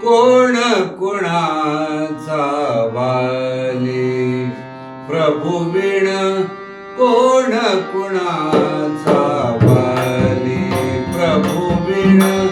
कोण कुणाचा वाली? प्रभू विण कोण कुणाचा वाली? प्रभू विण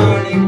burning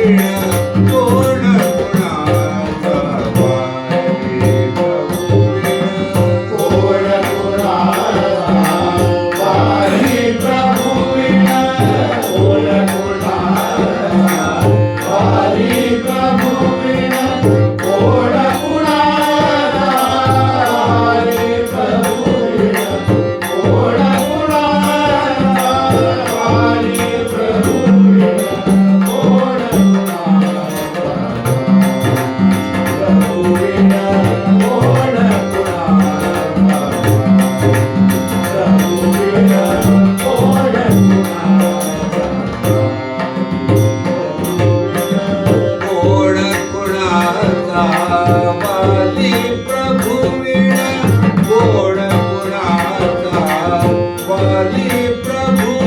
प्रभू प्रभू